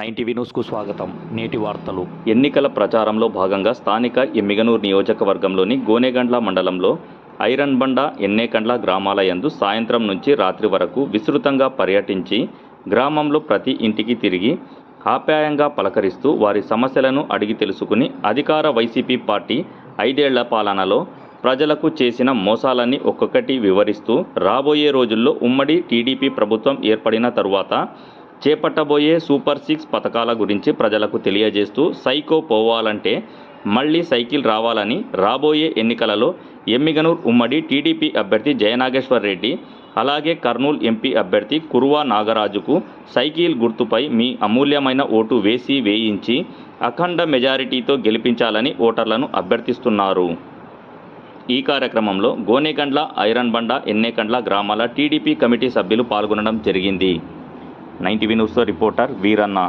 Nine TV న్యూస్కు స్వాగతం. నేటి వార్తలు. ఎన్నికల ప్రచారంలో భాగంగా స్థానిక ఎమ్మిగనూరు నియోజకవర్గంలోని గోనెగండ్ల మండలంలో ఐరన్ బండ ఎన్నేకండ్ల గ్రామాల యందు సాయంత్రం నుంచి రాత్రి వరకు విస్తృతంగా పర్యటించి గ్రామంలో ప్రతి ఇంటికి తిరిగి ఆప్యాయంగా పలకరిస్తూ వారి సమస్యలను అడిగి తెలుసుకుని అధికార వైసీపీ పార్టీ ఐదేళ్ళ పాలనలో ప్రజలకు చేసిన మోసాలన్నీ ఒక్కొక్కటి వివరిస్తూ రాబోయే రోజుల్లో ఉమ్మడి టీడీపీ ప్రభుత్వం ఏర్పడిన తరువాత చేపట్టబోయే సూపర్ సిక్స్ పథకాల గురించి ప్రజలకు తెలియజేస్తూ సైకో పోవాలంటే మళ్ళీ సైకిల్ రావాలని రాబోయే ఎన్నికలలో ఎమ్మిగనూర్ ఉమ్మడి టీడీపీ అభ్యర్థి జయనాగేశ్వర్ రెడ్డి అలాగే కర్నూలు ఎంపీ అభ్యర్థి కురువా నాగరాజుకు సైకిల్ గుర్తుపై మీ అమూల్యమైన ఓటు వేసి వేయించి అఖండ మెజారిటీతో గెలిపించాలని ఓటర్లను అభ్యర్థిస్తున్నారు. ఈ కార్యక్రమంలో గోనేకండ్ల ఐరన్ బండ ఎన్నేకండ్ల గ్రామాల టీడీపీ కమిటీ సభ్యులు పాల్గొనడం జరిగింది. నైన్టీవీ న్యూస్తో రిపోర్టర్ వీరన్న.